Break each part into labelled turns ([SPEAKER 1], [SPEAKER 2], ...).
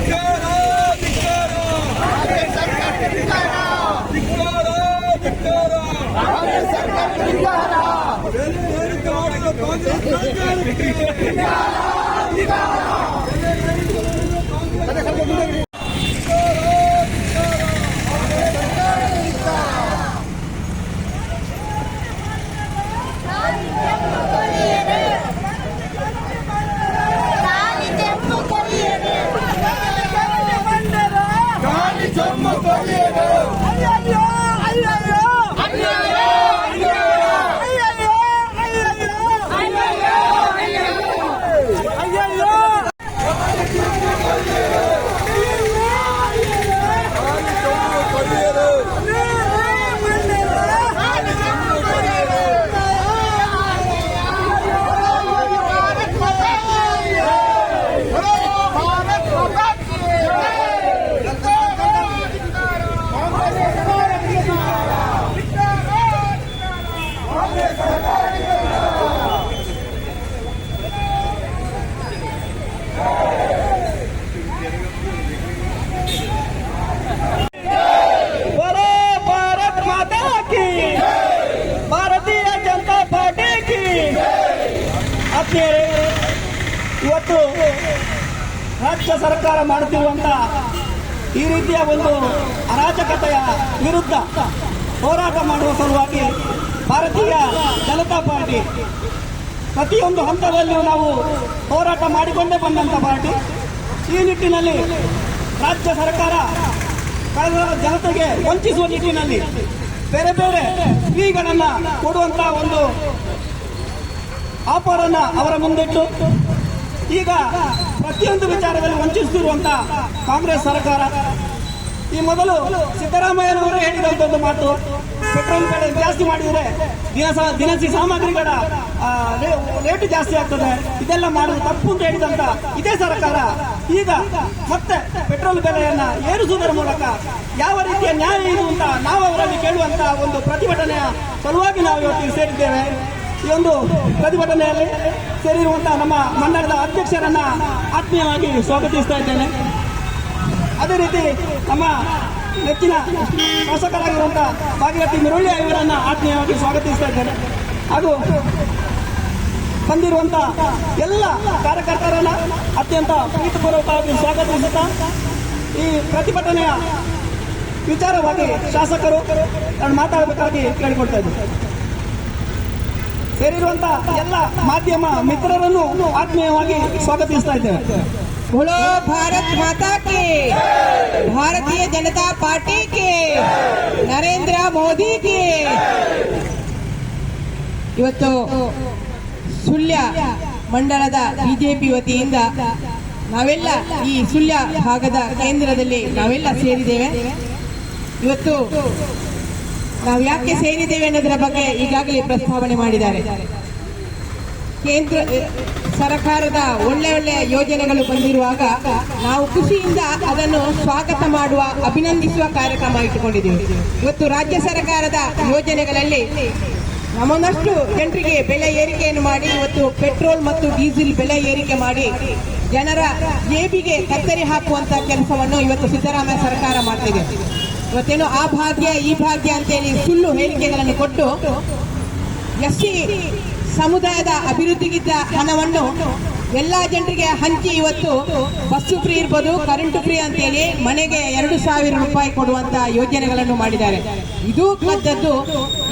[SPEAKER 1] ಧಿಕ್ಕಾರ ಸರ್ಕಾರ ಮಾಡುತ್ತಿರುವಂತ ಈ ರೀತಿಯ ಒಂದು ಅರಾಜಕತೆಯ ವಿರುದ್ಧ ಹೋರಾಟ ಮಾಡುವ ಸಲುವಾಗಿ ಭಾರತೀಯ ಜನತಾ ಪಾರ್ಟಿ ಪ್ರತಿಯೊಂದು ಹಂತದಲ್ಲಿಯೂ ನಾವು ಹೋರಾಟ ಮಾಡಿಕೊಂಡೇ ಬಂದಂಥ ಪಾರ್ಟಿ. ಈ ನಿಟ್ಟಿನಲ್ಲಿ ರಾಜ್ಯ ಸರ್ಕಾರ ಜನತೆಗೆ ವಂಚಿಸುವ ನಿಟ್ಟಿನಲ್ಲಿ ಬೇರೆ ಬೇರೆ ಫ್ರೀಗಳನ್ನು ಕೊಡುವಂತಹ ಒಂದು ಆಫರನ್ನು ಅವರ ಮುಂದಿಟ್ಟು ಈಗ ಪ್ರತಿಯೊಂದು ವಿಚಾರದಲ್ಲಿ ವಂಚಿಸುತ್ತಿರುವಂತ ಕಾಂಗ್ರೆಸ್ ಸರ್ಕಾರ. ಈ ಮೊದಲು ಸಿದ್ದರಾಮಯ್ಯನವರು ಹೇಳಿದಂತ ಒಂದು ಮಾತು, ಪೆಟ್ರೋಲ್ ಬೆಲೆ ಜಾಸ್ತಿ ಮಾಡಿದರೆ ದಿನಸ, ದಿನಸಿ ಸಾಮಗ್ರಿಗಳ ರೇಟ್ ಜಾಸ್ತಿ ಆಗ್ತದೆ. ಇದೆಲ್ಲ ಮಾಡುವುದು ತಪ್ಪು ಅಂತ ಹೇಳಿದಂತ ಇದೇ ಸರ್ಕಾರ. ಈಗ ಮತ್ತೆ ಪೆಟ್ರೋಲ್ ಬೆಲೆಯನ್ನ ಏರಿಸುವುದರ ಮೂಲಕ ಯಾವ ರೀತಿಯ ನ್ಯಾಯ ಇದು ಅಂತ ನಾವು ಅವರಲ್ಲಿ ಕೇಳುವಂತ ಒಂದು ಪ್ರತಿಭಟನೆಯ ಸಲುವಾಗಿ ನಾವು ಇವತ್ತು ಸೇರಿದ್ದೇವೆ. ಈ ಒಂದು ಪ್ರತಿಭಟನೆಯಲ್ಲಿ ಸೇರಿರುವಂತಹ ನಮ್ಮ ಮಂಡಳದ ಅಧ್ಯಕ್ಷರನ್ನ ಆತ್ಮೀಯವಾಗಿ ಸ್ವಾಗತಿಸ್ತಾ ಇದ್ದೇನೆ. ಅದೇ ರೀತಿ ನಮ್ಮ ನೆಚ್ಚಿನ ಶಾಸಕರಾಗಿರುವಂತಹ ಭಾಗೀರಥಿ ಮುರುಳ್ಳಿ ಅವರನ್ನ ಆತ್ಮೀಯವಾಗಿ ಸ್ವಾಗತಿಸ್ತಾ ಇದ್ದೇನೆ. ಹಾಗೂ ಬಂದಿರುವಂತ ಎಲ್ಲ ಕಾರ್ಯಕರ್ತರನ್ನ ಅತ್ಯಂತ ಪ್ರೀತಿಪೂರ್ವಕವಾಗಿ ಸ್ವಾಗತಿಸುತ್ತಾ, ಈ ಪ್ರತಿಭಟನೆಯ ವಿಚಾರವಾಗಿ ಶಾಸಕರು ಮಾತಾಡಬೇಕಾಗಿ ಕೇಳಿಕೊಡ್ತಾ ಇದ್ದೀನಿ. ಸೇರಿರುವಂತ ಎಲ್ಲ ಮಾಧ್ಯಮ ಮಿತ್ರರನ್ನು ಆತ್ಮೀಯವಾಗಿ ಸ್ವಾಗತಿಸ್ತಾ ಇದ್ದೇವೆ
[SPEAKER 2] बोलो भारत माता की भारतीय जनता पार्टी की ನರೇಂದ್ರ ಮೋದಿ की ಇವತ್ತು ಸುಳ್ಯ ಮಂಡಲದ ಬಿಜೆಪಿ ವತಿಯಿಂದ ನಾವೆಲ್ಲ ಈ ಸುಳ್ಯ ಭಾಗದ ಕೇಂದ್ರದಲ್ಲಿ ನಾವೆಲ್ಲ ಸೇರಿದ್ದೇವೆ ಇವತ್ತು ನಾವು ಯಾಕೆ ಸೇರಿದ್ದೇವೆ ಅನ್ನೋದರ ಬಗ್ಗೆ ಈಗಾಗಲೇ ಪ್ರಸ್ತಾವನೆ ಮಾಡಿದ್ದಾರೆ. ಕೇಂದ್ರ ಸರ್ಕಾರದ ಒಳ್ಳೆ ಒಳ್ಳೆಯ ಯೋಜನೆಗಳು ಬಂದಿರುವಾಗ ನಾವು ಖುಷಿಯಿಂದ ಅದನ್ನು ಸ್ವಾಗತ ಮಾಡುವ, ಅಭಿನಂದಿಸುವ ಕಾರ್ಯಕ್ರಮ ಇಟ್ಟುಕೊಂಡಿದ್ದೇವೆ. ಇವತ್ತು ರಾಜ್ಯ ಸರ್ಕಾರದ ಯೋಜನೆಗಳಲ್ಲಿ ನಮ್ಮನ್ನಷ್ಟು ಜನರಿಗೆ ಬೆಲೆ ಏರಿಕೆಯನ್ನು ಮಾಡಿ, ಇವತ್ತು ಪೆಟ್ರೋಲ್ ಮತ್ತು ಡೀಸೆಲ್ ಬೆಲೆ ಏರಿಕೆ ಮಾಡಿ ಜನರ ಜೇಬಿಗೆ ಕತ್ತರಿ ಹಾಕುವಂತ ಕೆಲಸವನ್ನು ಇವತ್ತು ಸಿದ್ದರಾಮಯ್ಯ ಸರ್ಕಾರ ಮಾಡ್ತಿದೆ. ಇವತ್ತೇನೋ ಆ ಭಾಗ್ಯ, ಈ ಭಾಗ್ಯ ಅಂತೇಳಿ ಸುಳ್ಳು ಹೇಳಿಕೆಗಳನ್ನು ಕೊಟ್ಟು ಎಸ್ಸಿ ಸಮುದಾಯದ ಅಭಿವೃದ್ಧಿಗಿದ್ದ ಹಣವನ್ನು ಎಲ್ಲಾ ಜನರಿಗೆ ಹಂಚಿ ಇವತ್ತು ಬಸ್ಸು ಫ್ರೀ ಇರ್ಬೋದು ಕರೆಂಟ್ ಫ್ರೀ ಅಂತೇಳಿ ಮನೆಗೆ ಎರಡು ಸಾವಿರ ರೂಪಾಯಿ ಕೊಡುವಂತ ಯೋಜನೆಗಳನ್ನು ಮಾಡಿದ್ದಾರೆ. ಇದು ಕದ್ದದ್ದು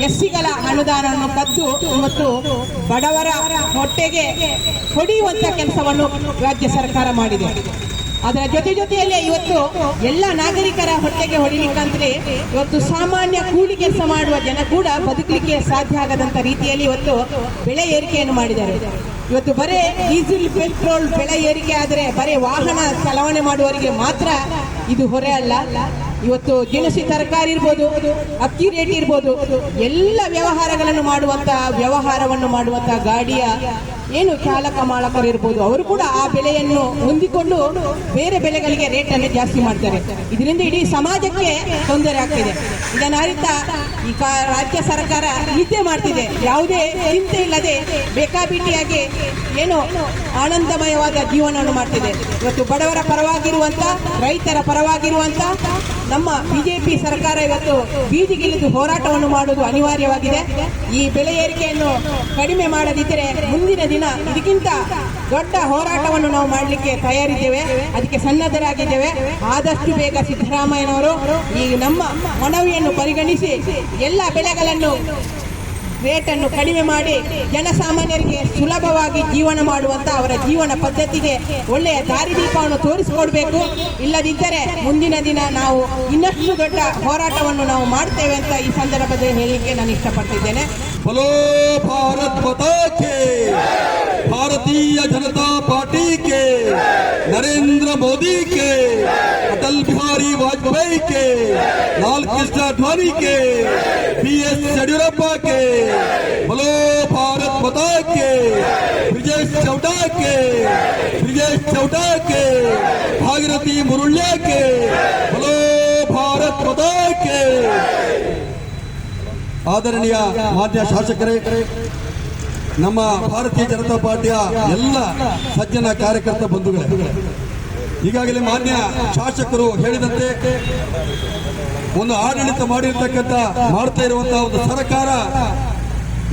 [SPEAKER 2] ಎಸ್ಸಿಗಳ ಅನುದಾನವನ್ನು ಕದ್ದು ಇವತ್ತು ಬಡವರ ಹೊಟ್ಟೆಗೆ ಹೊಡೆಯುವಂತ ಕೆಲಸವನ್ನು ರಾಜ್ಯ ಸರ್ಕಾರ ಮಾಡಿದೆ. ಅದರ ಜೊತೆ ಜೊತೆಯಲ್ಲೇ ಇವತ್ತು ಎಲ್ಲ ನಾಗರಿಕರ ಹೊಟ್ಟೆಗೆ ಹೊಡಿಲಿಕ್ಕಂದ್ರೆ ಇವತ್ತು ಸಾಮಾನ್ಯ ಕೂಲಿ ಕೆಲಸ ಮಾಡುವ ಜನ ಕೂಡ ಬದುಕಲಿಕ್ಕೆ ಸಾಧ್ಯ ಆಗದಂತ ರೀತಿಯಲ್ಲಿ ಇವತ್ತು ಬೆಳೆ ಏರಿಕೆಯನ್ನು ಮಾಡಿದ್ದಾರೆ. ಇವತ್ತು ಬರೇ ಡೀಸೆಲ್, ಪೆಟ್ರೋಲ್ ಬೆಳೆ ಏರಿಕೆ ಆದರೆ ಬರೇ ವಾಹನ ಚಲಾವಣೆ ಮಾಡುವವರಿಗೆ ಮಾತ್ರ ಇದು ಹೊರೆ ಅಲ್ಲ. ಇವತ್ತು ದಿನಸಿ ತರಕಾರಿ ಇರ್ಬೋದು, ಅಕ್ಕಿ ರೇಟ್ ಇರ್ಬೋದು, ಎಲ್ಲ ವ್ಯವಹಾರಗಳನ್ನು ಮಾಡುವಂತಹ ವ್ಯವಹಾರವನ್ನು ಮಾಡುವಂತಹ ಗಾಡಿಯ ಏನು ಚಾಲಕ ಮಾಲಕರು ಇರ್ಬೋದು, ಅವರು ಕೂಡ ಆ ಬೆಲೆಯನ್ನು ಹೊಂದಿಕೊಂಡು ಬೇರೆ ಬೆಲೆಗಳಿಗೆ ರೇಟ್ ಜಾಸ್ತಿ ಮಾಡ್ತಾರೆ. ಇದರಿಂದ ಇಡೀ ಸಮಾಜಕ್ಕೆ ತೊಂದರೆ ಆಗ್ತಿದೆ. ಇದನ್ನ ಅರಿತ ಈ ರಾಜ್ಯ ಸರ್ಕಾರ ನಿದ್ದೆ ಮಾಡ್ತಿದೆ. ಯಾವುದೇ ಚಿಂತೆ ಇಲ್ಲದೆ ಬೇಕಾಬಿಟ್ಟಿಯಾಗಿ ಏನು ಆನಂದಮಯವಾದ ಜೀವನವನ್ನು ಮಾಡ್ತಿದೆ. ಇವತ್ತು ಬಡವರ ಪರವಾಗಿರುವಂತ, ರೈತರ ಪರವಾಗಿರುವಂತ, ನಮ್ಮ ಬಿಜೆಪಿ ಸರ್ಕಾರ ಇವತ್ತು ಬೀದಿಗಿಳಿದು ಹೋರಾಟವನ್ನು ಮಾಡುವುದು ಅನಿವಾರ್ಯವಾಗಿದೆ. ಈ ಬೆಲೆ ಏರಿಕೆಯನ್ನು ಕಡಿಮೆ ಮಾಡದಿದ್ದರೆ ಮುಂದಿನ ದಿನ ಇದಕ್ಕಿಂತ ದೊಡ್ಡ ಹೋರಾಟವನ್ನು ನಾವು ಮಾಡಲಿಕ್ಕೆ ತಯಾರಿದ್ದೇವೆ. ಅದಕ್ಕೆ ಸನ್ನದ್ಧರಾಗಿದ್ದೇವೆ. ಆದಷ್ಟು ಬೇಗ ಸಿದ್ದರಾಮಯ್ಯನವರು ಈ ನಮ್ಮ ಮನವಿಯನ್ನು ಪರಿಗಣಿಸಿ ಎಲ್ಲ ಬೆಳೆಗಳನ್ನು ರೇಟನ್ನು ಕಡಿಮೆ ಮಾಡಿ ಜನಸಾಮಾನ್ಯರಿಗೆ ಸುಲಭವಾಗಿ ಜೀವನ ಮಾಡುವಂತ ಅವರ ಜೀವನ ಪದ್ಧತಿಗೆ ಒಳ್ಳೆಯ ದಾರಿದೀಪವನ್ನು ತೋರಿಸಿಕೊಡ್ಬೇಕು. ಇಲ್ಲದಿದ್ದರೆ ಮುಂದಿನ ದಿನ ನಾವು ಇನ್ನಷ್ಟು ದೊಡ್ಡ ಹೋರಾಟವನ್ನು ನಾವು ಮಾಡ್ತೇವೆ ಅಂತ ಈ ಸಂದರ್ಭದಲ್ಲಿ ಹೇಳಲಿಕ್ಕೆ ನಾನು ಇಷ್ಟಪಡ್ತಿದ್ದೇನೆ.
[SPEAKER 3] भारतीय जनता पार्टी के नरेंद्र मोदी के अटल बिहारी वाजपेयी के लाल कृष्ण अडवाणी के बी एस येडियुरप्पा के बोलो भारत माता के ब्रिजेश चौटा के ब्रिजेश चौटा के भागीरथी मुरुल्या के बोलो भारत माता के ಆದರಣೀಯ ಮಾನ್ಯ ಶಾಸಕರೇ ನಮ್ಮ ಭಾರತೀಯ ಜನತಾ ಪಾರ್ಟಿಯ ಎಲ್ಲ ಸಜ್ಜನ ಕಾರ್ಯಕರ್ತ ಬಂಧುಗಳೇ. ಈಗಾಗಲೇ ಮಾನ್ಯ ಶಾಸಕರು ಹೇಳಿದಂತೆ ಒಂದು ಆಡಳಿತ ಮಾಡಿರ್ತಕ್ಕಂಥ ಮಾಡ್ತಾ ಇರುವಂತಹ ಒಂದು ಸರ್ಕಾರ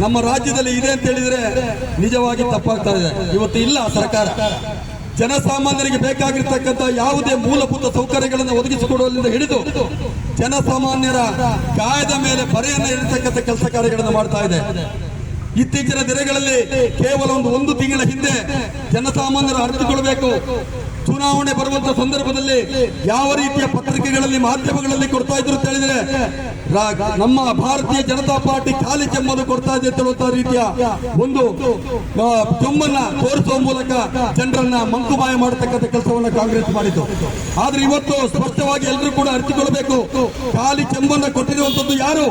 [SPEAKER 3] ನಮ್ಮ ರಾಜ್ಯದಲ್ಲಿ ಇದೆ ಅಂತ ಹೇಳಿದ್ರೆ ನಿಜವಾಗಿ ತಪ್ಪಾಗ್ತಾ ಇದೆ. ಇವತ್ತು ಇಲ್ಲ ಸರ್ಕಾರ. ಜನಸಾಮಾನ್ಯರಿಗೆ ಬೇಕಾಗಿರ್ತಕ್ಕಂಥ ಯಾವುದೇ ಮೂಲಭೂತ ಸೌಕರ್ಯಗಳನ್ನು ಒದಗಿಸಿಕೊಡುವಲ್ಲಿಂದ ಹಿಡಿದು ಜನಸಾಮಾನ್ಯರ ಗಾಯದ ಮೇಲೆ ಬರೆಯನ್ನು ಇರತಕ್ಕಂಥ ಕೆಲಸ ಕಾರ್ಯಗಳನ್ನು ಮಾಡ್ತಾ ಇದೆ. ಇತ್ತೀಚಿನ ದಿನಗಳಲ್ಲಿ ಕೇವಲ ಒಂದು ಒಂದು ತಿಂಗಳ ಹಿಂದೆ ಜನಸಾಮಾನ್ಯರು ಅರಿತುಕೊಳ್ಬೇಕು. ಚುನಾವಣೆ ಬರುವಂತ ಸಂದರ್ಭದಲ್ಲಿ ಯಾವ ರೀತಿಯ ಪತ್ರಿಕೆಗಳಲ್ಲಿ, ಮಾಧ್ಯಮಗಳಲ್ಲಿ ಕೊಡ್ತಾ ಇದ್ರು ಅಂತ ಹೇಳಿದ್ರೆ ನಮ್ಮ ಭಾರತೀಯ ಜನತಾ ಪಾರ್ಟಿ ಖಾಲಿ ಚೆಮ್ಮನ್ನು ಕೊಡ್ತಾ ಇದೆ ಅಂತ ಹೇಳುವಂತ ರೀತಿಯ ಒಂದು ಕೆಮ್ಮನ್ನ ತೋರಿಸುವ ಮೂಲಕ ಜನರನ್ನ ಮಂಕುಮಾಯ ಮಾಡತಕ್ಕಂಥ ಕೆಲಸವನ್ನ ಕಾಂಗ್ರೆಸ್ ಮಾಡಿತು. ಆದ್ರೆ ಇವತ್ತು ಸ್ಪಷ್ಟವಾಗಿ ಎಲ್ಲರೂ ಕೂಡ ಅರಿತುಕೊಳ್ಬೇಕು, ಖಾಲಿ ಚೆಮ್ಮನ್ನ ಕೊಟ್ಟಿರುವಂತದ್ದು ಯಾರು?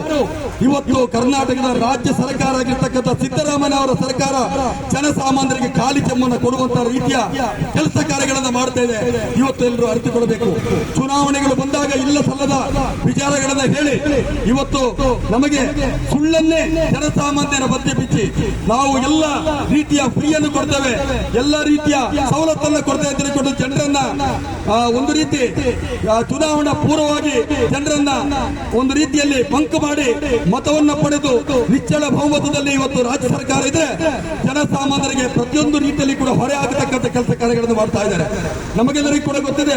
[SPEAKER 3] ಇವತ್ತು ಕರ್ನಾಟಕದ ರಾಜ್ಯ ಸರ್ಕಾರ ಆಗಿರ್ತಕ್ಕಂಥ ಸಿದ್ದರಾಮಯ್ಯ ಅವರ ಸರ್ಕಾರ ಜನಸಾಮಾನ್ಯರಿಗೆ ಖಾಲಿ ಚೆಮ್ಮನ್ನ ಕೊಡುವಂತ ರೀತಿಯ ಕೆಲಸ ಕಾರ್ಯಗಳನ್ನ ಮಾಡ್ತಾ ಇದೆ. ಇವತ್ತು ಎಲ್ಲರೂ ಅರಿತುಕೊಳ್ಬೇಕು ಚುನಾವಣೆಗಳು ಬಂದಾಗ ಇಲ್ಲ ಸಲ್ಲದ ವಿಚಾರಗಳನ್ನ ಹೇಳಿ. ಇವತ್ತು ನಮಗೆ ಸುಳ್ಳನ್ನೇ ಜನಸಾಮಾನ್ಯರ ಮಧ್ಯೆ ಬಿಚ್ಚಿ, ನಾವು ಎಲ್ಲ ರೀತಿಯ ಫ್ರೀಯನ್ನು ಕೊಡ್ತೇವೆ. ಎಲ್ಲ ರೀತಿಯ ಸವಲತ್ತನ್ನು ಕೊಡ್ತಾ ಅಂತ ಹೇಳಿಕೊಂಡು ಜನರನ್ನ ಒಂದು ರೀತಿ ಚುನಾವಣಾ ಪೂರ್ವವಾಗಿ ಜನರನ್ನ ಒಂದು ರೀತಿಯಲ್ಲಿ ಬಂಕ್ ಮಾಡಿ ಮತವನ್ನ ಪಡೆದು ನಿಚ್ಚಳ ಬಹುಮತದಲ್ಲಿ ಇವತ್ತು ರಾಜ್ಯ ಸರ್ಕಾರ ಇದೆ ಜನಸಾಮಾನ್ಯರಿಗೆ ಪ್ರತಿಯೊಂದು ರೀತಿಯಲ್ಲಿ ಕೂಡ ಹೊರೆ ಆಗತಕ್ಕಂಥ ಕೆಲಸ ಕಾರ್ಯಗಳನ್ನು ಮಾಡ್ತಾ ಇದ್ದಾರೆ. ನಮಗೆಲ್ಲರಿಗೂ ಕೂಡ ಗೊತ್ತಿದೆ,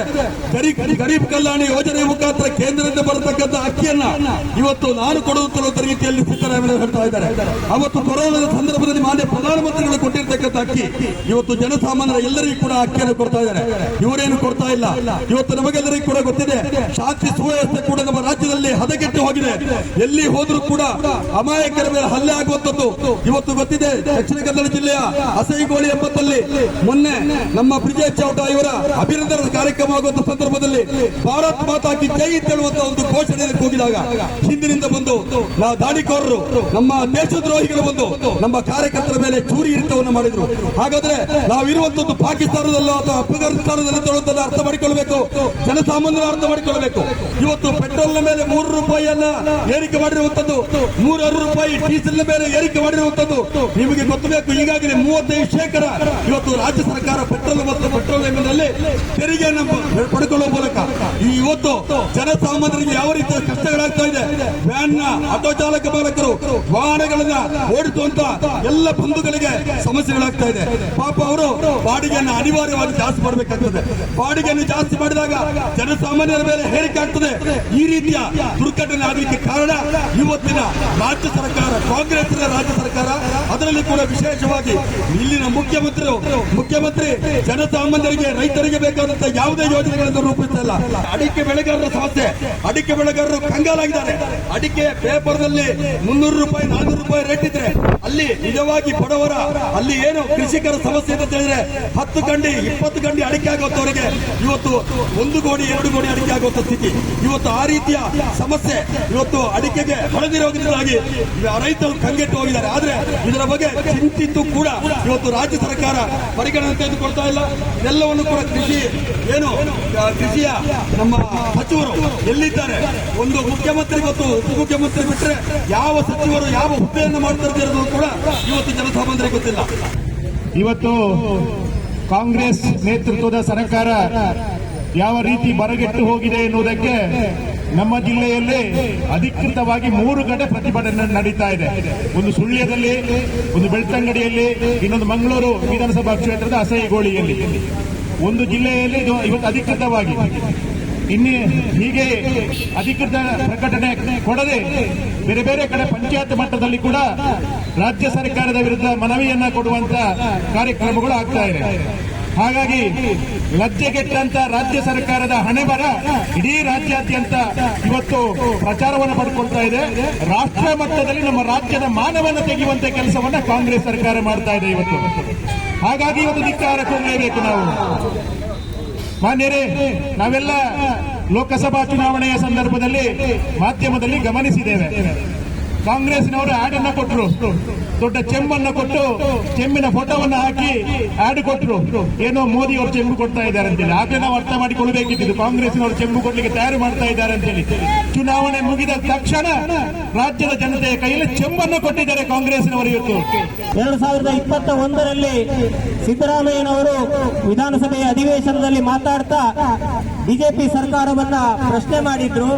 [SPEAKER 3] ಗರೀಬ್ ಕಲ್ಯಾಣ ಯೋಜನೆ ಮುಖಾಂತರ ಕೇಂದ್ರದಿಂದ ಬರತಕ್ಕಂಥ ಅಕ್ಕಿಯನ್ನ ಇವತ್ತು ನಾನು ಕೊಡುವಂತ ರೀತಿಯಲ್ಲಿ ಸಿದ್ದರಾಮಯ್ಯ ಹೇಳ್ತಾ ಇದ್ದಾರೆ. ಅವತ್ತು ಕೊರೋನಾದ ಸಂದರ್ಭದಲ್ಲಿ ಮಾನ್ಯ ಪ್ರಧಾನಮಂತ್ರಿಗಳು ಕೊಟ್ಟಿರ್ತಕ್ಕಂಥ ಅಕ್ಕಿ ಇವತ್ತು ಜನಸಾಮಾನ್ಯರ ಎಲ್ಲರಿಗೂ ಕೂಡ ಅಕ್ಕಿಯನ್ನು ಕೊಡ್ತಾ ಇದ್ದಾರೆ. ಇವರೇನು ಕೊಡ್ತಾ ಇಲ್ಲ? ಇವತ್ತು ನಮಗೆಲ್ಲರಿಗೂ ಕೂಡ ಗೊತ್ತಿದೆ ಶಾಂತಿ ಸುವ್ಯವಸ್ಥೆ ಕೂಡ ನಮ್ಮ ರಾಜ್ಯದಲ್ಲಿ ಹದಗೆಟ್ಟು ಹೋಗಿದೆ. ಎಲ್ಲಿ ಹೋದ್ರೂ ಕೂಡ ಅಮಾಯಕರ ಮೇಲೆ ಹಲ್ಲೆ ಆಗುವಂಥದ್ದು ಇವತ್ತು ಗೊತ್ತಿದೆ. ದಕ್ಷಿಣ ಕನ್ನಡ ಜಿಲ್ಲೆಯ ಅಸೈಗೋಳಿ ಎಂಬತ್ತಲ್ಲಿ ಮೊನ್ನೆ ನಮ್ಮ ಬ್ರಿಜೇಶ್ ಚೌಟ ಇವರ ಅಭಿನಂದನದ ಕಾರ್ಯಕ್ರಮ ಆಗುವಂತ ಸಂದರ್ಭದಲ್ಲಿ ಭಾರತ್ ಮಾತಾಕಿ ಜೈ ಹೇಳುವಂತ ಒಂದು ಘೋಷಣೆಯಲ್ಲಿ ಕೂಗಿದಾಗ ಹಿಂದಿನಿಂದ ಬಂದು ದಾಳಿಕೋರರು ನಮ್ಮ ದೇಶದ್ರೋಹಿಗಳು ಬಂದು ನಮ್ಮ ಕಾರ್ಯಕರ್ತರ ಮೇಲೆ ಚೂರಿ ಇರಿತವನ್ನು ಮಾಡಿದ್ರು. ಹಾಗಾದ್ರೆ ನಾವಿರುವಂತದ್ದು ಪಾಕಿಸ್ತಾನದಲ್ಲೋ ಅಥವಾ ಅಫ್ಘಾನಿಸ್ತಾನದಲ್ಲಿ ಅರ್ಥ ಮಾಡಿಕೊಳ್ಬೇಕು ಜನಸಾಮಾನ್ಯರು ಅರ್ಥ ಮಾಡಿಕೊಳ್ಬೇಕು ಇವತ್ತು ಪೆಟ್ರೋಲ್ನ ಮೇಲೆ ಮೂರು ರೂಪಾಯಿಯನ್ನ ಏರಿಕೆ ಮಾಡಿರುವಂತದ್ದು ನೂರಾರು ರೂಪಾಯಿ ಡೀಸೆಲ್ ಮೇಲೆ ಏರಿಕೆ ಮಾಡಿರುವಂತದ್ದು ನಿಮಗೆ ಗೊತ್ತಬೇಕು, ಈಗಾಗಲೇ ಮೂವತ್ತೈದು ಶೇಕಡ ಇವತ್ತು ರಾಜ್ಯ ಸರ್ಕಾರ ಪೆಟ್ರೋಲ್ ಮತ್ತು ಪೆಟ್ರೋಲಿಯಂನಲ್ಲಿ ತೆರಿಗೆಯನ್ನು ಪಡ್ಕೊಳ್ಳುವ ಮೂಲಕ ಈ ಇವತ್ತು ಜನಸಾಮಾನ್ಯರಿಗೆ ಯಾವ ರೀತಿಯ ಕಷ್ಟಗಳಾಗ್ತಾ ಇದೆ? ವ್ಯಾನ್ ಆಟೋ ಚಾಲಕ ಬಾಲಕರು ವಾಹನಗಳನ್ನ ಓಡಿಸುವಂತ ಎಲ್ಲ ಬಂಧುಗಳಿಗೆ ಸಮಸ್ಯೆಗಳಾಗ್ತಾ ಇದೆ. ಪಾಪ ಅವರು ಬಾಡಿಗೆಯನ್ನು ಅನಿವಾರ್ಯವಾಗಿ ಜಾಸ್ತಿ ಮಾಡಬೇಕಾಗ್ತದೆ. ಬಾಡಿಗೆಯನ್ನು ಜಾಸ್ತಿ ಮಾಡಿದಾಗ ಜನಸಾಮಾನ್ಯರ ಮೇಲೆ ಹೇರಿಕೆ ಆಗ್ತದೆ. ಈ ರೀತಿಯ ದುರ್ಘಟನೆ ಆಗಲಿಕ್ಕೆ ಕಾರಣ ಇವತ್ತಿನ ರಾಜ್ಯ ಸರ್ಕಾರ ಕಾಂಗ್ರೆಸ್ ರಾಜ್ಯ ಸರ್ಕಾರ. ಅದರಲ್ಲಿ ಕೂಡ ವಿಶೇಷವಾಗಿ ಇಲ್ಲಿನ ಮುಖ್ಯಮಂತ್ರಿ ಮುಖ್ಯಮಂತ್ರಿ ಜನಸಾಮಾನ್ಯರಿಗೆ ರೈತರಿಗೆ ಬೇಕಾದಂತಹ ಯಾವುದೇ ಯೋಜನೆಗಳನ್ನು ರೂಪಿಸಲ್ಲ. ಅಡಿಕೆ ಬೆಳೆಗಾರರ ಸಮಸ್ಯೆ. ಅಡಿಕೆ ಬೆಳೆಗಾರರು ಕಂಗಾಲಾಗಿದ್ದಾರೆ. ಅಡಿಕೆ ಪೇಪರ್ನಲ್ಲಿ ಮುನ್ನೂರು ರೂಪಾಯಿ ನಾನ್ನೂರು ರೂಪಾಯಿ ರೇಟ್ ಇದ್ರೆ ಅಲ್ಲಿ ನಿಜವಾಗಿ ಬಡವರ, ಅಲ್ಲಿ ಏನು ಕೃಷಿಕರ ಸಮಸ್ಯೆ ಅಂತ ಹೇಳಿದ್ರೆ ಹತ್ತು ಗಂಡಿ, ಇಪ್ಪತ್ತು ಗಂಡಿ ಅಡಿಕೆ ಆಗುವಂತವರಿಗೆ ಇವತ್ತು ಒಂದು ಗೋಡಿ ಎರಡು ಗೋಡಿ ಅಡಿಕೆ ಆಗುವಂತ ಸ್ಥಿತಿ. ಇವತ್ತು ಆ ರೀತಿಯ ಸಮಸ್ಯೆ ಇವತ್ತು ಅಡಿಕೆಗೆ ಹೊಳೆದಿರೋದ್ರಿಂದಾಗಿ ರೈತರು ಕಂಗೆಟ್ಟು ಹೋಗಿದ್ದಾರೆ. ಆದ್ರೆ ಇದರ ಬಗ್ಗೆ ಚಿಂತಿದ್ದು ಕೂಡ ಇವತ್ತು ರಾಜ್ಯ ಸರ್ಕಾರ ಪರಿಗಣನೆ ತೆಗೆದುಕೊಳ್ತಾ ಇಲ್ಲ. ಎಲ್ಲವನ್ನು ಕೂಡ ಕೃಷಿ ಏನು ಕೃಷಿಯ ನಮ್ಮ ಸಚಿವರು ಎಲ್ಲಿದ್ದಾರೆ? ಒಂದು ಮುಖ್ಯಮಂತ್ರಿ ಮತ್ತು ಉಪಮುಖ್ಯಮಂತ್ರಿ ಬಿಟ್ಟರೆ ಯಾವ ಸಚಿವರು ಯಾವ ಹುದ್ದೆಯನ್ನು ಮಾಡ್ತಾ ಇರೋದು ಇವತ್ತು ಜನಸಾಮಾನ್ಯರಿಗೆ ಗೊತ್ತಿಲ್ಲ.
[SPEAKER 4] ಇವತ್ತು ಕಾಂಗ್ರೆಸ್ ನೇತೃತ್ವದ ಸರ್ಕಾರ ಯಾವ ರೀತಿ ಬರಗೆಟ್ಟು ಹೋಗಿದೆ ಎನ್ನುವುದಕ್ಕೆ ನಮ್ಮ ಜಿಲ್ಲೆಯಲ್ಲಿ ಅಧಿಕೃತವಾಗಿ ಮೂರು ಕಡೆ ಪ್ರತಿಭಟನೆ ನಡೀತಾ ಇದೆ. ಒಂದು ಸುಳ್ಯದಲ್ಲಿ, ಒಂದು ಬೆಳ್ತಂಗಡಿಯಲ್ಲಿ, ಇನ್ನೊಂದು ಮಂಗಳೂರು ವಿಧಾನಸಭಾ ಕ್ಷೇತ್ರದ ಅಸಹ್ಯಗೋಳಿಯಲ್ಲಿ. ಒಂದು ಜಿಲ್ಲೆಯಲ್ಲಿ ಇವತ್ತು ಅಧಿಕೃತವಾಗಿ. ಇನ್ನೇ ಹೀಗೆ ಅಧಿಕೃತ ಪ್ರಕಟಣೆ ಕೊಡದೆ ಬೇರೆ ಬೇರೆ ಕಡೆ ಪಂಚಾಯತ್ ಮಟ್ಟದಲ್ಲಿ ಕೂಡ ರಾಜ್ಯ ಸರ್ಕಾರದ ವಿರುದ್ಧ ಮನವಿಯನ್ನ ಕೊಡುವಂತ ಕಾರ್ಯಕ್ರಮಗಳು ಆಗ್ತಾ ಇದೆ. ಹಾಗಾಗಿ ಲಜ್ಜೆಗೆಟ್ಟಂತ ರಾಜ್ಯ ಸರ್ಕಾರದ ಹಣೆ ಬರ ಇಡೀ ರಾಜ್ಯಾದ್ಯಂತ ಇವತ್ತು ಪ್ರಚಾರವನ್ನು ಪಡ್ಕೊಳ್ತಾ ಇದೆ. ರಾಷ್ಟ್ರ ಮಟ್ಟದಲ್ಲಿ ನಮ್ಮ ರಾಜ್ಯದ ಮಾನವನ್ನು ತೆಗೆಯುವಂತ ಕೆಲಸವನ್ನ ಕಾಂಗ್ರೆಸ್ ಸರ್ಕಾರ ಮಾಡ್ತಾ ಇದೆ ಇವತ್ತು. ಹಾಗಾಗಿ ಇವತ್ತು ಧಿಕ್ಕಾರ ಕೊಡಲೇಬೇಕು ನಾವು. ಮಾನ್ಯರೇ, ನಾವೆಲ್ಲ ಲೋಕಸಭಾ ಚುನಾವಣೆಯ ಸಂದರ್ಭದಲ್ಲಿ ಮಾಧ್ಯಮದಲ್ಲಿ ಗಮನಿಸಿದ್ದೇವೆ. ಕಾಂಗ್ರೆಸ್ನವರು ಆಡ್ ಅನ್ನ ಕೊಟ್ಟರು ದೊಡ್ಡ ಚೆಂಬನ್ನ ಕೊಟ್ಟು ಚೆಂಬಿನ ಫೋಟೋವನ್ನ ಹಾಕಿ ಆಡ್ ಕೊಟ್ಟರು ಏನೋ ಮೋದಿ ಅವರು ಚೆಂಬು ಕೊಡ್ತಾ ಇದ್ದಾರೆ ಅಂತೇಳಿ. ಆದ್ರೆ ನಾವು ಅರ್ಥ ಮಾಡಿಕೊಳ್ಳಬೇಕಿದ್ದು ಕಾಂಗ್ರೆಸ್ನವರು ಚೆಂಬು ಕೊಡ್ಲಿಕ್ಕೆ ತಯಾರು ಮಾಡ್ತಾ ಇದ್ದಾರೆ ಅಂತೇಳಿ. ಚುನಾವಣೆ ಮುಗಿದ ತಕ್ಷಣ ರಾಜ್ಯದ ಜನತೆಯ ಕೈಯಲ್ಲಿ ಚೆಂಬನ್ನು ಕೊಟ್ಟಿದ್ದಾರೆ ಕಾಂಗ್ರೆಸ್ನವರು ಇವತ್ತು.
[SPEAKER 5] ಎರಡು ಸಾವಿರದ ಇಪ್ಪತ್ತ ಒಂದರಲ್ಲಿ ಸಿದ್ದರಾಮಯ್ಯನವರು ವಿಧಾನಸಭೆಯ ಅಧಿವೇಶನದಲ್ಲಿ ಮಾತಾಡ್ತಾ ಬಿಜೆಪಿ ಸರ್ಕಾರವನ್ನ ಪ್ರಶ್ನೆ ಮಾಡಿದ್ರು.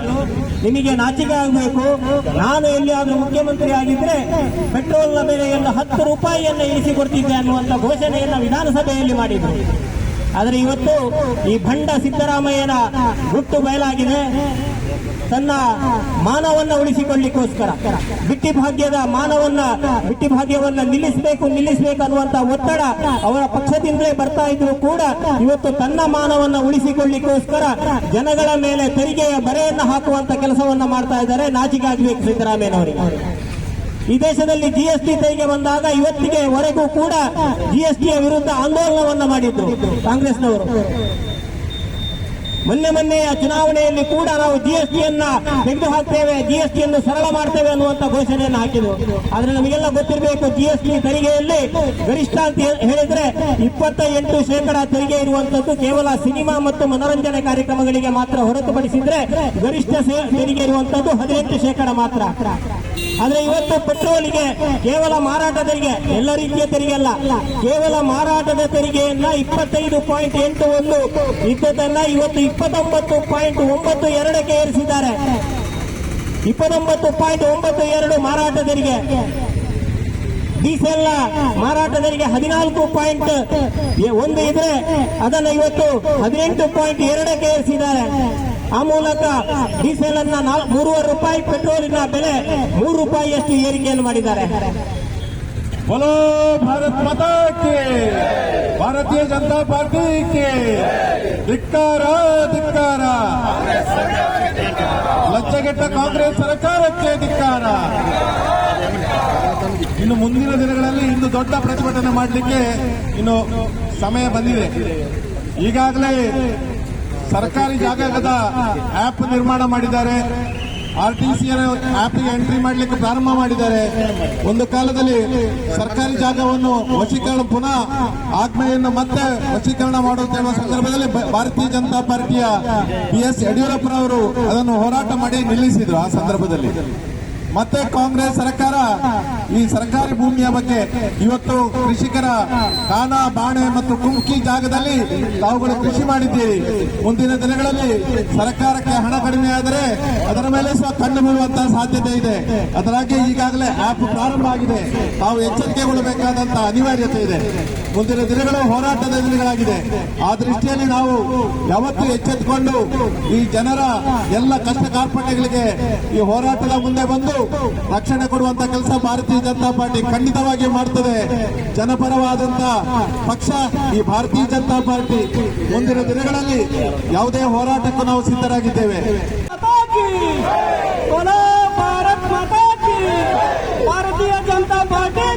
[SPEAKER 5] ನಿಮಗೆ ನಾಚಿಕೆ ಆಗಬೇಕು. ನಾನು ಎಲ್ಲಿಯಾದರೂ ಮುಖ್ಯಮಂತ್ರಿ ಆಗಿದ್ರೆ ಪೆಟ್ರೋಲ್ನ ಬೆಲೆಯನ್ನು ಹತ್ತು ರೂಪಾಯಿಯನ್ನು ಇಳಿಸಿಕೊಡ್ತಿದ್ದೆ ಅನ್ನುವಂತ ಘೋಷಣೆಯನ್ನು ವಿಧಾನಸಭೆಯಲ್ಲಿ ಮಾಡಿದ್ರು. ಆದರೆ ಇವತ್ತು ಈ ಭಂಡ ಸಿದ್ದರಾಮಯ್ಯನ ಗುಟ್ಟು ಬಯಲಾಗಿದೆ. ತನ್ನ ಮಾನವನ್ನ ಉಳಿಸಿಕೊಳ್ಳಿಕ್ಕೋಸ್ಕರ, ಬಿಟ್ಟಿ ಭಾಗ್ಯದ ಮಾನವನ್ನ, ಬಿಟ್ಟಿ ಭಾಗ್ಯವನ್ನ ನಿಲ್ಲಿಸಬೇಕು ನಿಲ್ಲಿಸಬೇಕು ಅನ್ನುವಂತ ಒತ್ತಡ ಅವರ ಪಕ್ಷದಿಂದಲೇ ಬರ್ತಾ ಇದ್ರು ಕೂಡ ಇವತ್ತು ತನ್ನ ಮಾನವನ್ನ ಉಳಿಸಿಕೊಳ್ಳಿಕ್ಕೋಸ್ಕರ ಜನಗಳ ಮೇಲೆ ತೆರಿಗೆಯ ಬರೆಯನ್ನ ಹಾಕುವಂತ ಕೆಲಸವನ್ನ ಮಾಡ್ತಾ ಇದ್ದಾರೆ ನಾಚಿಕೆ ಆಗ್ಬೇಕು ಸಿದ್ದರಾಮಯ್ಯನವರಿಗೆ ಈ ದೇಶದಲ್ಲಿ ಜಿಎಸ್ಟಿ ಕೈಗೆ ಬಂದಾಗ ಇವತ್ತಿಗೆ ವರೆಗೂ ಕೂಡ ಜಿಎಸ್ಟಿಯ ವಿರುದ್ಧ ಆಂದೋಲನವನ್ನು ಮಾಡಿದ್ರು ಕಾಂಗ್ರೆಸ್ನವರು. ಮೊನ್ನೆ ಮೊನ್ನೆಯ ಚುನಾವಣೆಯಲ್ಲಿ ಕೂಡ ನಾವು ಜಿಎಸ್ಟಿಯನ್ನ ತೆಗೆದು ಹಾಕ್ತೇವೆ ಜಿಎಸ್ಟಿಯನ್ನು ಸರಳ ಮಾಡ್ತೇವೆ ಅನ್ನುವಂತ ಘೋಷಣೆಯನ್ನು ಹಾಕಿದ್ರು ಆದ್ರೆ ನಮಗೆಲ್ಲ ಗೊತ್ತಿರಬೇಕು ಜಿಎಸ್ಟಿ ತೆರಿಗೆಯಲ್ಲಿ ಗರಿಷ್ಠ ಅಂತ ಹೇಳಿದ್ರೆ ಇಪ್ಪತ್ತ ಎಂಟು ಶೇಕಡಾ ತೆರಿಗೆ ಇರುವಂತದ್ದು ಕೇವಲ ಸಿನಿಮಾ ಮತ್ತು ಮನೋರಂಜನೆ ಕಾರ್ಯಕ್ರಮಗಳಿಗೆ ಮಾತ್ರ ಹೊರತುಪಡಿಸಿದ್ರೆ ಗರಿಷ್ಠ ತೆರಿಗೆ ಇರುವಂತದ್ದು ಹದಿನೆಂಟು ಶೇಕಡ ಮಾತ್ರ. ಆದ್ರೆ ಇವತ್ತು ಪೆಟ್ರೋಲ್ಗೆ ಕೇವಲ ಮಾರಾಟ ತೆರಿಗೆ ಎಲ್ಲ ರೀತಿಯ ತೆರಿಗೆ ಅಲ್ಲ, ಕೇವಲ ಮಾರಾಟದ ತೆರಿಗೆಯನ್ನ ಇಪ್ಪತ್ತೈದು ಪಾಯಿಂಟ್ ಎಂಟು ಒಂದು ಇದ್ದದನ್ನ ಇವತ್ತು ಇಪ್ಪತ್ತೊಂಬತ್ತು ಪಾಯಿಂಟ್ ಒಂಬತ್ತು ಎರಡಕ್ಕೆ ಏರಿಸಿದ್ದಾರೆ ಇಪ್ಪತ್ತೊಂಬತ್ತು ಪಾಯಿಂಟ್ ಒಂಬತ್ತು ಎರಡು ಮಾರಾಟ ತೆರಿಗೆ ಡೀಸೆಲ್ನ ಮಾರಾಟ ತೆರಿಗೆ ಹದಿನಾಲ್ಕು ಪಾಯಿಂಟ್ ಒಂದು ಇದ್ರೆ ಅದನ್ನು ಇವತ್ತು ಹದಿನೆಂಟು ಪಾಯಿಂಟ್ ಎರಡಕ್ಕೆ ಏರಿಸಿದ್ದಾರೆ ಆ ಮೂಲಕ ಡೀಸೆಲ್ ಅನ್ನ ಮೂರುವರೆ ರೂಪಾಯಿ ಪೆಟ್ರೋಲಿನ ಬೆಲೆ ಮೂರು ರೂಪಾಯಿಯಷ್ಟು ಏರಿಕೆಯನ್ನು ಮಾಡಿದ್ದಾರೆ.
[SPEAKER 4] बोलो भारत माता के भारतीय जनता पार्टी के ಧಿಕ್ಕಾರ ಧಿಕ್ಕಾರ ಲಜ್ಜೆಗೆಟ್ಟ ಕಾಂಗ್ರೆಸ್ ಸರ್ಕಾರಕ್ಕೆ ಧಿಕ್ಕಾರ ಇನ್ನು ಮುಂದಿನ ದಿನಗಳಲ್ಲಿ ಇನ್ನು ದೊಡ್ಡ ಪ್ರತಿಭಟನೆ ಮಾಡಲಿಕ್ಕೆ ಇನ್ನು ಸಮಯ ಬಂದಿದೆ ಈಗಾಗಲೇ ಸರ್ಕಾರಿ ಜಾಗದ ಆಪ್ ನಿರ್ಮಾಣ ಮಾಡಿದ್ದಾರೆ
[SPEAKER 6] ಆರ್ ಟಿ ಸಿ ಆಪ್ಗೆ ಎಂಟ್ರಿ ಮಾಡಲಿಕ್ಕೆ ಪ್ರಾರಂಭ ಮಾಡಿದ್ದಾರೆ. ಒಂದು ಕಾಲದಲ್ಲಿ ಸರ್ಕಾರಿ ಜಾಗವನ್ನು ವಶೀಕರಣ ಪುನಃ ಆಜ್ಞೆಯನ್ನು ಮತ್ತೆ ವಶೀಕರಣ ಮಾಡುತ್ತಿರುವ ಸಂದರ್ಭದಲ್ಲಿ ಭಾರತೀಯ ಜನತಾ ಪಾರ್ಟಿಯ ಬಿ ಎಸ್ ಯಡಿಯೂರಪ್ಪನವರು ಅದನ್ನು ಹೋರಾಟ ಮಾಡಿ ನಿಲ್ಲಿಸಿದ್ರು ಆ ಸಂದರ್ಭದಲ್ಲಿ. ಮತ್ತೆ ಕಾಂಗ್ರೆಸ್ ಸರ್ಕಾರ, ಈ ಸರ್ಕಾರಿ ಭೂಮಿಯ ಬಗ್ಗೆ ಇವತ್ತು ಕೃಷಿಕರ ಕಾನ, ಬಾಣೆ ಮತ್ತು ಕುಮ್ಕಿ ಜಾಗದಲ್ಲಿ ತಾವುಗಳು ಕೃಷಿ ಮಾಡಿದ್ದೀರಿ. ಮುಂದಿನ ದಿನಗಳಲ್ಲಿ ಸರ್ಕಾರಕ್ಕೆ ಹಣ ಕಡಿಮೆ ಆದರೆ ಅದರ ಮೇಲೆ ಸಹ ಕಣ್ಣು ಬೀಳುವಂತಹ ಸಾಧ್ಯತೆ ಇದೆ. ಅದರಾಗಿ ಈಗಾಗಲೇ ಆಪ್ ಪ್ರಾರಂಭ ಆಗಿದೆ. ತಾವು ಎಚ್ಚರಿಕೆಗೊಳ್ಳಬೇಕಾದಂತಹ ಅನಿವಾರ್ಯತೆ ಇದೆ. ಮುಂದಿನ ದಿನಗಳು ಹೋರಾಟದ ದಿನಗಳಾಗಿದೆ. ಆ ದೃಷ್ಟಿಯಲ್ಲಿ ನಾವು ಯಾವತ್ತೂ ಎಚ್ಚೆತ್ತುಕೊಂಡು ಈ ಜನರ ಎಲ್ಲ ಕಷ್ಟ ಕಾರ್ಪಣ್ಯಗಳಿಗೆ ಈ ಹೋರಾಟದ ಮುಂದೆ ಬಂದು ರಕ್ಷಣೆ ಕೊಡುವಂತ ಕೆಲಸ ಭಾರತೀಯ ಜನತಾ ಪಾರ್ಟಿ ಖಂಡಿತವಾಗಿ ಮಾಡ್ತದೆ. ಜನಪರವಾದಂತ ಪಕ್ಷ ಈ ಭಾರತೀಯ ಜನತಾ ಪಾರ್ಟಿ. ಮುಂದಿನ ದಿನಗಳಲ್ಲಿ ಯಾವುದೇ ಹೋರಾಟಕ್ಕೂ ನಾವು ಸಿದ್ಧರಾಗಿದ್ದೇವೆ.
[SPEAKER 1] ಭಾರತೀಯ ಜನತಾ ಪಾರ್ಟಿ.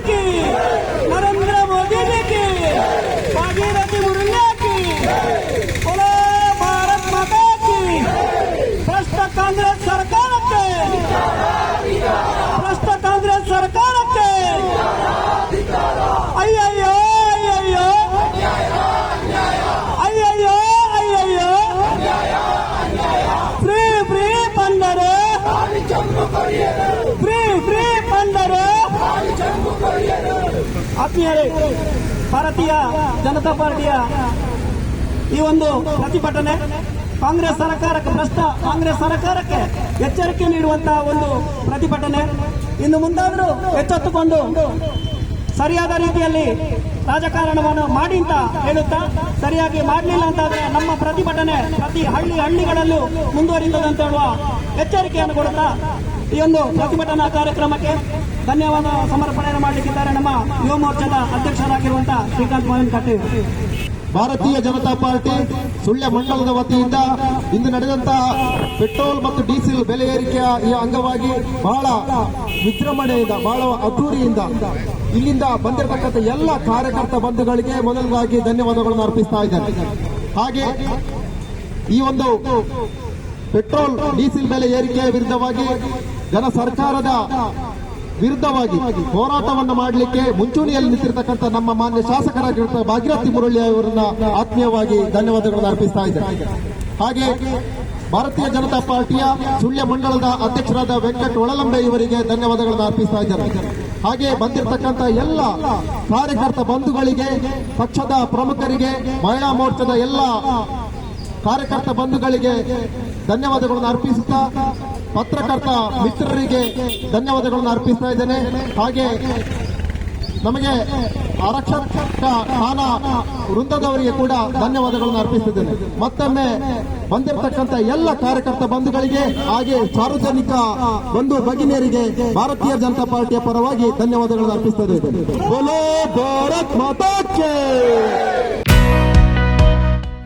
[SPEAKER 1] ಆತ್ಮೀಯರೇ ಭಾರತೀಯ ಜನತಾ ಪಾರ್ಟಿಯ ಈ ಒಂದು ಪ್ರತಿಭಟನೆ ಕಾಂಗ್ರೆಸ್ ಸರ್ಕಾರಕ್ಕೆ, ಭ್ರಷ್ಟ ಕಾಂಗ್ರೆಸ್ ಸರ್ಕಾರಕ್ಕೆ ಎಚ್ಚರಿಕೆ ನೀಡುವಂತಹ ಒಂದು ಪ್ರತಿಭಟನೆ. ಇನ್ನು ಮುಂದಾದರೂ ಎಚ್ಚೆತ್ತುಕೊಂಡು ಸರಿಯಾದ ರೀತಿಯಲ್ಲಿ ರಾಜಕಾರಣವನ್ನು ಮಾಡಿ ಅಂತ ಹೇಳುತ್ತಾ, ಸರಿಯಾಗಿ ಮಾಡಲಿಲ್ಲ ಅಂತಾದ್ರೆ ನಮ್ಮ ಪ್ರತಿಭಟನೆ ಪ್ರತಿ ಹಳ್ಳಿ ಹಳ್ಳಿಗಳಲ್ಲೂ ಮುಂದುವರಿಯುತ್ತದೆ ಅಂತ ಹೇಳುವ ಎಚ್ಚರಿಕೆಯನ್ನು ಕೊಡುತ್ತಾ ಈ ಒಂದು ಪ್ರತಿಭಟನಾ ಕಾರ್ಯಕ್ರಮಕ್ಕೆ ಧನ್ಯವಾದ ಸಮರ್ಪಣೆಯನ್ನು ಮಾಡಲಿಕ್ಕಿದ್ದಾರೆ ನಮ್ಮ ಯುವ ಮೋರ್ಚಾದ ಅಧ್ಯಕ್ಷರಾಗಿರುವಂತಹ ಶ್ರೀಕಾಂತ್ ಮೋಹನ್ ಕಟ್ಟೆ
[SPEAKER 6] ಭಾರತೀಯ ಜನತಾ ಪಾರ್ಟಿ ಸುಳ್ಯ ಮಂಡಲದ ವತಿಯಿಂದ ಇಂದು ನಡೆದಂತಹ ಪೆಟ್ರೋಲ್ ಮತ್ತು ಡೀಸೆಲ್ ಬೆಲೆ ಏರಿಕೆಯ ಈ ಅಂಗವಾಗಿ ಬಹಳ ವಿಜೃಂಭಣೆಯಿಂದ, ಬಹಳ ಅದ್ದೂರಿಯಿಂದ ಇಲ್ಲಿಂದ ಬಂದಿರತಕ್ಕಂಥ ಎಲ್ಲ ಕಾರ್ಯಕರ್ತ ಬಂಧುಗಳಿಗೆ ಮೊದಲಾಗಿ ಧನ್ಯವಾದಗಳನ್ನು ಅರ್ಪಿಸ್ತಾ ಇದ್ದಾರೆ ಹಾಗೆ ಈ ಒಂದು ಪೆಟ್ರೋಲ್, ಡೀಸೆಲ್ ಬೆಲೆ ಏರಿಕೆಯ ವಿರುದ್ಧವಾಗಿ ಜನ ಸರ್ಕಾರದ ವಿರುದ್ಧವಾಗಿ ಹೋರಾಟವನ್ನು ಮಾಡಲಿಕ್ಕೆ ಮುಂಚೂಣಿಯಲ್ಲಿ ನಿಂತಿರತಕ್ಕಂಥ ನಮ್ಮ ಮಾನ್ಯ ಶಾಸಕರಾಗಿರುತ್ತ ಭಾಗೀರಥಿ ಮುರಳಿ ಅವರನ್ನ ಆತ್ಮೀಯವಾಗಿ ಧನ್ಯವಾದಗಳನ್ನು ಅರ್ಪಿಸ್ತಾ ಇದ್ದಾರೆ ಹಾಗೆ ಭಾರತೀಯ ಜನತಾ ಪಾರ್ಟಿಯ ಸುಳ್ಯ ಮಂಡಲದ ಅಧ್ಯಕ್ಷರಾದ ವೆಂಕಟ್ ಒಳಲಂಬೆ ಇವರಿಗೆ ಧನ್ಯವಾದಗಳನ್ನು ಅರ್ಪಿಸ್ತಾ ಇದ್ದಾರೆ ಹಾಗೆ ಬಂದಿರತಕ್ಕಂಥ ಎಲ್ಲ ಕಾರ್ಯಕರ್ತ ಬಂಧುಗಳಿಗೆ, ಪಕ್ಷದ ಪ್ರಮುಖರಿಗೆ, ಮಹಿಳಾ ಮೋರ್ಚಾದ ಎಲ್ಲ ಕಾರ್ಯಕರ್ತ ಬಂಧುಗಳಿಗೆ ಧನ್ಯವಾದಗಳನ್ನು ಅರ್ಪಿಸುತ್ತಾ ಪತ್ರಕರ್ತ ಮಿತ್ರರಿಗೆ ಧನ್ಯವಾದಗಳನ್ನು ಅರ್ಪಿಸ್ತಾ ಇದ್ದೇನೆ. ಹಾಗೆ ನಮಗೆ ಆರಕ್ಷಕ ಸ್ಥಾನ ವೃಂದದವರಿಗೆ ಕೂಡ ಧನ್ಯವಾದಗಳನ್ನು ಅರ್ಪಿಸಿದ್ದೇನೆ ಮತ್ತೊಮ್ಮೆ ಬಂದಿರತಕ್ಕಂಥ ಎಲ್ಲ ಕಾರ್ಯಕರ್ತ ಬಂಧುಗಳಿಗೆ ಹಾಗೆ ಸಾರ್ವಜನಿಕ ಬಂಧು ಭಗಿನಿಯರಿಗೆ ಭಾರತೀಯ ಜನತಾ ಪಾರ್ಟಿಯ ಪರವಾಗಿ ಧನ್ಯವಾದಗಳನ್ನು ಅರ್ಪಿಸ್ತಾ ಇದ್ದೇನೆ.